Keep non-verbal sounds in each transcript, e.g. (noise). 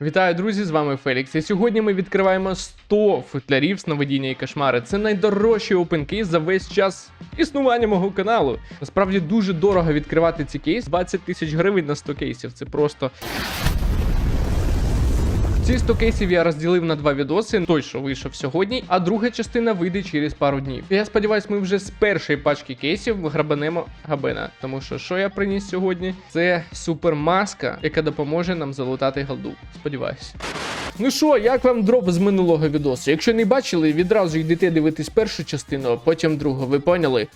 Вітаю, друзі! З вами Фелікс. І сьогодні ми відкриваємо 100 футлярів сновидіння і кошмари. Це найдорожчі опенкейс за весь час існування мого каналу. Насправді дуже дорого відкривати ці кейс. 20 тисяч гривень на 100 кейсів. Це просто. Ці 100 кейсів я розділив на два відоси. Той, що вийшов сьогодні, а друга частина вийде через пару днів. Я сподіваюсь, ми вже з першої пачки кейсів грабанемо габена. Тому що що я приніс сьогодні? Це супермаска, яка допоможе нам залутати голду. Сподіваюсь. Ну що, як вам дроп з минулого відосу? Якщо не бачили, відразу йдете дивитись першу частину, а потім другу. Ви поняли?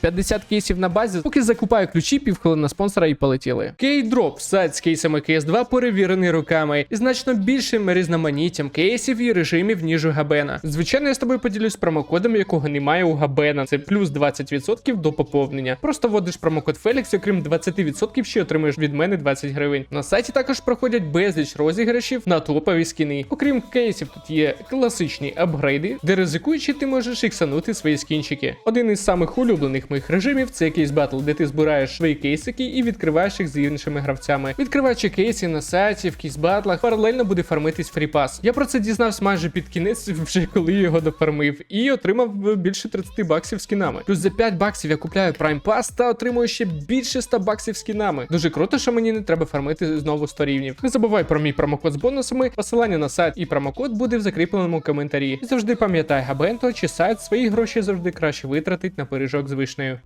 50 кейсів на базі, поки закупаю ключі, півхвилина спонсора і полетіли. Кейдроп сайт з кейсами CS2 перевірений руками і значно більшим різноманіттям кейсів і режимів, ніж у Габена. Звичайно, я з тобою поділюсь промокодом, якого немає у Габена. Це плюс 20% до поповнення. Просто вводиш промокод Фелікс, окрім 20% ще отримаєш від мене 20 гривень. На сайті також проходять безліч розіграшів на топові скіни. Окрім кейсів, тут є класичні апгрейди, де ризикуючи, ти можеш іксанути свої скінчики. Один із самих улюблених моїх режимів це кейс батл, де ти збираєш свої кейсики і відкриваєш їх з іншими гравцями. Відкриваючи кейси на сайті в кейс батлах, паралельно буде фармитись фріпас. Я про це дізнався майже під кінець, (laughs) вже коли його дофармив, і отримав більше 30 баксів скінами. Плюс за 5 баксів я купляю Prime Pass та отримую ще більше 100 баксів скінами. Дуже круто, що мені не треба фармити знову 100 рівнів. Не забувай про мій промокод з бонусами. Посилання на сайт і промокод буде в закріпленому коментарі. І завжди пам'ятай, Габенто чи сайт свої гроші завжди краще витратить на пиріжок з вишнею.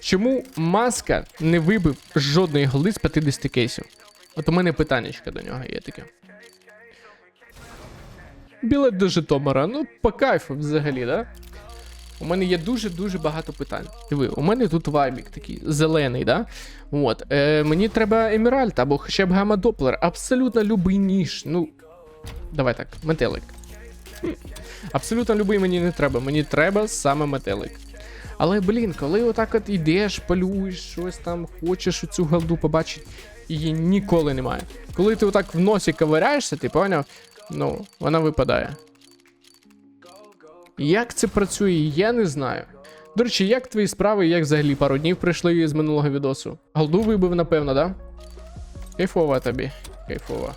Чому маска не вибив жодної голди з 50 кейсів? От у мене питаннячка до нього є таке. Білет до Житомира, ну по кайфу взагалі, да? У мене є дуже-дуже багато питань. Диви, у мене тут вайбік такий зелений, да? От. Е, мені треба Еміральд або хоча б гамма Доплер. Абсолютно любий ніж. Ну. Давай так, метелик. Абсолютно любий мені не треба. Мені треба саме метелик. Але, блін, коли отак от йдеш, полюєш, щось там, хочеш цю голду побачити, її ніколи немає. Коли ти отак в носі ковиряєшся, ти поняв? Ну, вона випадає. Як це працює, я не знаю. До речі, як твої справи, як взагалі пару днів прийшли з минулого відосу? Голду вибив, напевно, да? Кайфова тобі. Кайфова.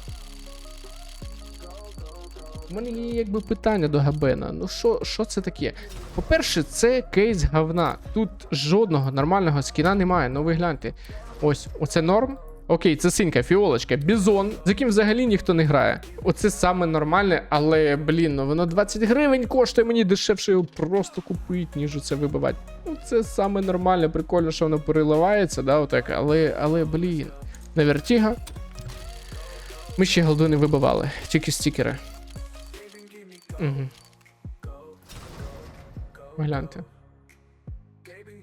У мене є якби питання до Габена. Ну що, що це таке? По-перше, це кейс говна. Тут жодного нормального скіна немає. Ну ви гляньте. Ось, оце норм. Окей, це синька, фіолочка, бізон, з яким взагалі ніхто не грає. Оце саме нормальне, але блін, ну воно 20 гривень коштує, мені дешевше його просто купити, ніж це вибивати. Ну це саме нормальне, прикольно, що воно переливається, да, отак, але, але блін. На вертіга. Ми ще голду не вибивали, тільки стікери. Угу. Гляньте.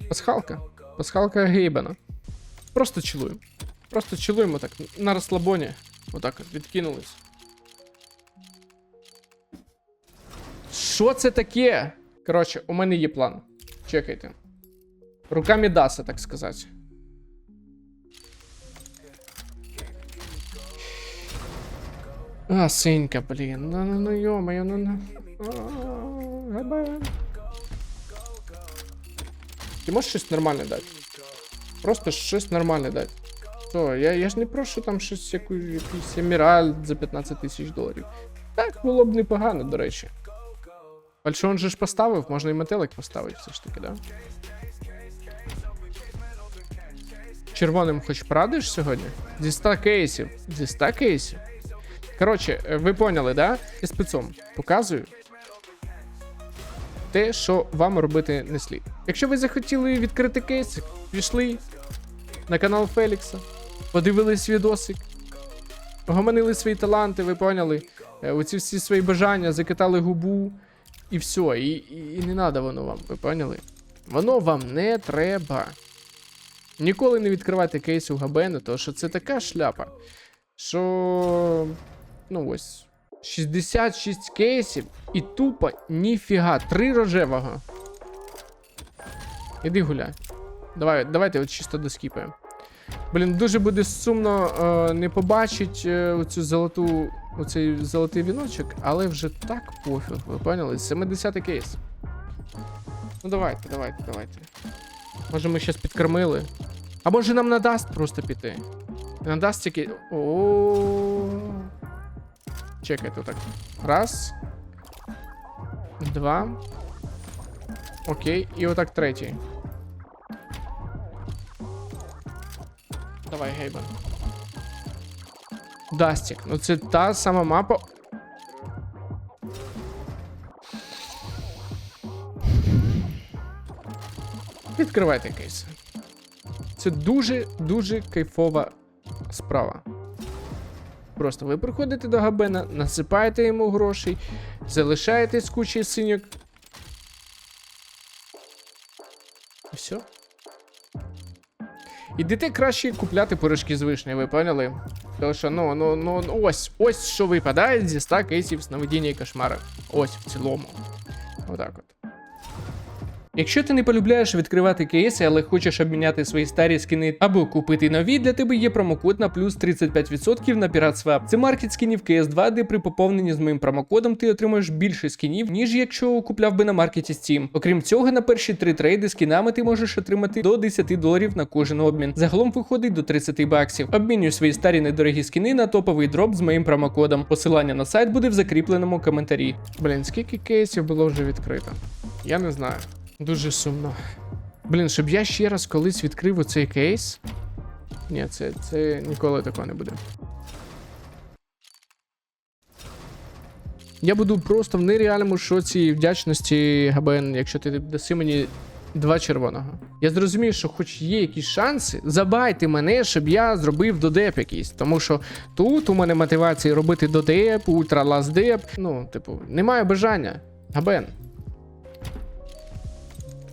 Пасхалка. Пасхалка Гейбена. Просто чилуємо. Просто чилуємо так на розслабоні. Отак от відкинулись. Що це таке? Коротше, у мене є план. Чекайте. Руками Даса, так сказати. А, синька, блін. Ну, ну, ну, йо-моє, ну, ну. Ти можеш щось нормальне дати? Просто щось нормальне дати. Що, я, я ж не прошу там щось, яку, якийсь за 15 тисяч доларів. Так, було б непогано, до речі. Фальшон же ж поставив, можна і метелик поставити все ж таки, да? Червоним хоч прадиш сьогодні? Зі 100 кейсів. Зі 100 кейсів. Коротше, е, ви поняли, да? І спецом показую те, що вам робити не слід. Якщо ви захотіли відкрити кейс, пішли на канал Фелікса, подивились відосик, погомонили свої таланти, ви поняли? Е, Оці всі свої бажання, закатали губу, і все. І, і, і не треба воно вам, ви поняли? Воно вам не треба. Ніколи не відкривайте кейс у Габену, тому що це така шляпа, що. Ну ось. 66 кейсів і тупо ніфіга. Три рожевого. Іди гуляй. Давай, давайте от чисто доскіпаємо. Блін, дуже буде сумно е, не побачить е, оцю золоту, оцей золотий віночок, але вже так пофіг, ви поняли? 70 кейс. Ну давайте, давайте, давайте. Може ми щас підкормили. А може нам надасть просто піти? Надасть тільки. О. Чекайте так. Раз. Два. Окей. І отак третій. Давай, Гейбан. Дастік. Ну це та сама мапа. Відкривайте кейси. Це дуже-дуже кайфова справа. Просто ви приходите до Габена, насипаєте йому грошей, залишаєте з кучі синьок. Все. Ідете краще купляти пирожки з вишні, ви поняли? Тому що, ну, ну, ну, ну, ось, ось що випадає зі 100 кейсів сновидіння і кошмара. Ось в цілому. Отак от. Якщо ти не полюбляєш відкривати кейси, але хочеш обміняти свої старі скини або купити нові, для тебе є промокод на плюс 35% на PiratSwap. Це маркет скінів CS2, де при поповненні з моїм промокодом ти отримаєш більше скінів, ніж якщо купляв би на маркеті Steam. Окрім цього, на перші три трейди скінами ти можеш отримати до 10 доларів на кожен обмін. Загалом виходить до 30 баксів. Обмінюй свої старі недорогі скіни на топовий дроп з моїм промокодом. Посилання на сайт буде в закріпленому коментарі. Блін, скільки кейсів було вже відкрито? Я не знаю. Дуже сумно. Блін, щоб я ще раз колись відкрив оцей кейс. Ні, це, це ніколи такого не буде. Я буду просто в нереальному шоці вдячності, Габен, якщо ти даси мені два червоного. Я зрозумів, що хоч є якісь шанси, забайте мене, щоб я зробив додеп якийсь. Тому що тут у мене мотивації робити додеп, ультралаздеп. Ну, типу, немає бажання. Габен.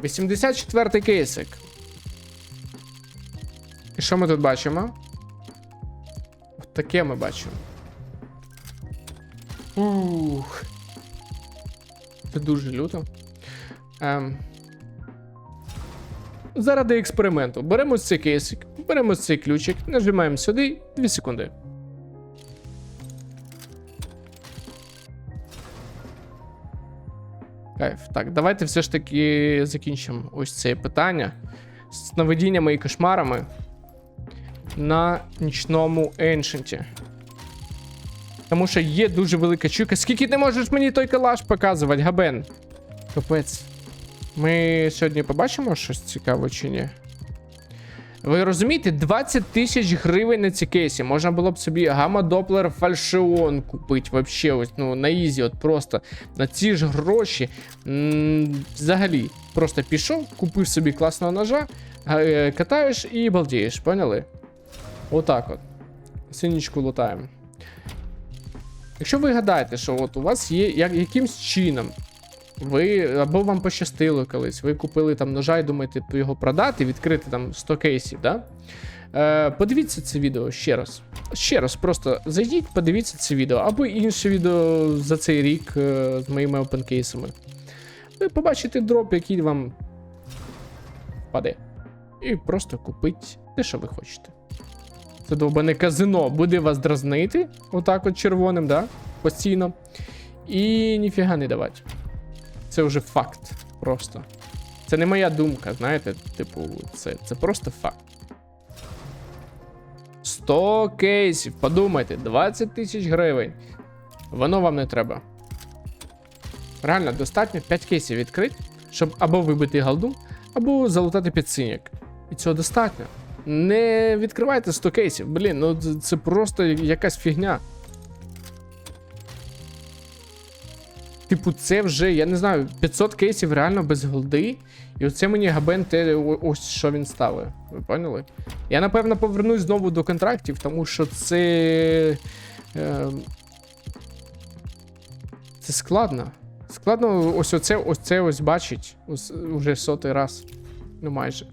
84-й кейсик. І що ми тут бачимо? От таке ми бачимо. Ух. Це дуже люто. Ем. Заради експерименту. Беремо цей кейсик, беремо цей ключик, нажимаємо сюди 2 секунди. Кайф. Так, давайте все ж таки закінчимо ось це питання з наведіннями і кошмарами на нічному еншенті. Тому що є дуже велика чуйка. Скільки ти можеш мені той калаш показувати, Габен? Капець. Ми сьогодні побачимо щось цікаве чи ні? Ви розумієте, 20 тисяч гривень на ці кейсі. Можна було б собі гамма-доплер фальшион купити. Вообще, ось ну на ізі, от просто на ці ж гроші. м, взагалі, просто пішов, купив собі класного ножа, е, катаєш і балдієш, поняли? Отак от. Синічку лутаємо. Якщо ви гадаєте, що от у вас є як, якимсь чином ви або вам пощастило колись, ви купили там ножа і думаєте його продати, відкрити там 100 кейсів, да? Е, подивіться це відео ще раз. Ще раз, просто зайдіть, подивіться це відео, або інше відео за цей рік е, з моїми опенкейсами. Ви побачите дроп, який вам впаде. І просто купіть те, що ви хочете. Це довбане казино буде вас дразнити, отак от червоним, да? Постійно. І ніфіга не давати. Це вже факт. Просто. Це не моя думка, знаєте, типу, це, це просто факт. 100 кейсів, подумайте, 20 тисяч гривень. Воно вам не треба. Реально, достатньо 5 кейсів відкрити, щоб або вибити голду, або залутати підсиняк. І цього достатньо. Не відкривайте 100 кейсів. Блін, ну це просто якась фігня. Типу, це вже, я не знаю, 500 кейсів реально без голди. І оце мені габен те, ось що він ставить. Ви поняли? Я напевно повернусь знову до контрактів, тому що це. Е, це складно. Складно ось оце, ось це ось бачить. Ось уже сотий раз. Ну майже.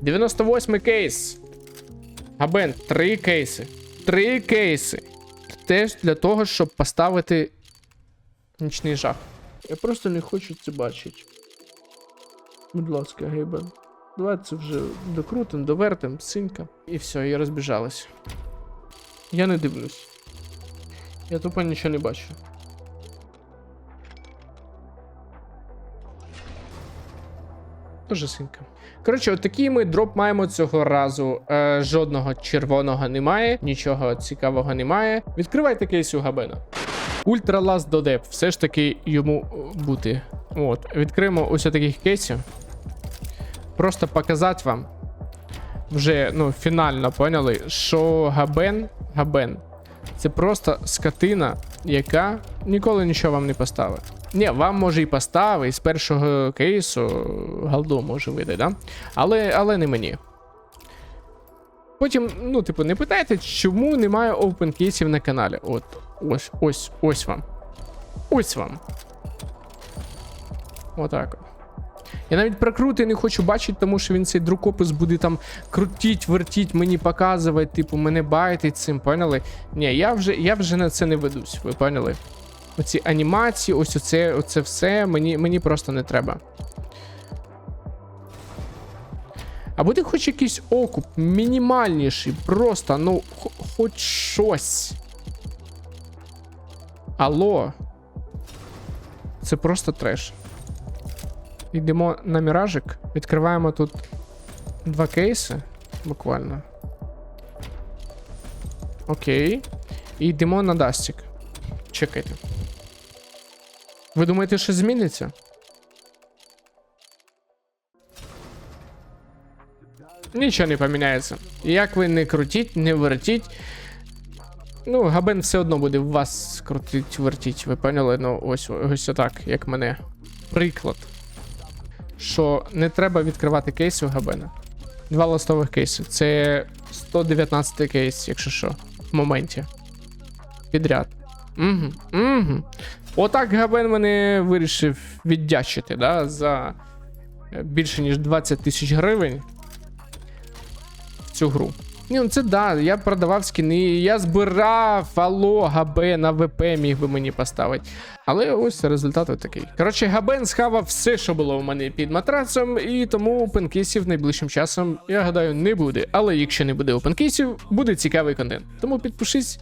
98 кейс. Габен, три кейси. Три кейси. Теж для того, щоб поставити Нічний жах. Я просто не хочу це бачити. Будь ласка, Гейбен. Давай це вже докрутим, довертим, синька. І все, і розбіжалась. Я не дивлюсь. Я тупо нічого не бачу. Тоже синька. Коротше, от такий ми дроп маємо цього разу. Е, жодного червоного немає, нічого цікавого немає. Відкривайте кейс у Габена. Ультралас додеп, все ж таки йому е, бути. От, відкриємо ось таких кейсів. Просто показати вам. Вже ну, фінально поняли, що Габен, Габен це просто скотина, яка ніколи нічого вам не поставить. Ні, вам може і поставить з першого кейсу голду може видати, да? Але, але не мені. Потім, ну, типу, не питайте, чому немає open кейсів на каналі. От, ось, ось, ось вам. Ось вам. Отак. Я навіть прокрути не хочу бачити, тому що він цей друкопис буде там крутіть, вертіть, мені показувати, типу, мене байтить цим, поняли? Ні, я вже, я вже на це не ведусь, ви поняли? Оці анімації, ось оце, оце все мені, мені просто не треба. А буде хоч якийсь окуп, мінімальніший, просто, ну, хоч щось. Алло. Це просто треш. Йдемо на міражик, відкриваємо тут два кейси, буквально. Окей. І йдемо на Дастік. Чекайте. Ви думаєте, що зміниться? Нічого не поміняється. Як ви не крутіть, не вертіть. Ну, Габен все одно буде вас крутить, вертіть, ви поняли? Ну, ось ось отак, як мене. Приклад. Що не треба відкривати кейси у Габена. Два ластових кейси. Це 119 кейс, якщо що, в моменті. Підряд. Угу, угу. Отак Габен мене вирішив віддячити, да, за е, більше ніж 20 тисяч гривень цю гру. Ні, ну це да, я продавав скіни, я збирав алло, ГБ на ВП міг би мені поставити. Але ось результат такий. Коротше, Габен схавав все, що було у мене під матрацом, і тому опенкейсів найближчим часом, я гадаю, не буде. Але якщо не буде опенкейсів, буде цікавий контент. Тому підпишись,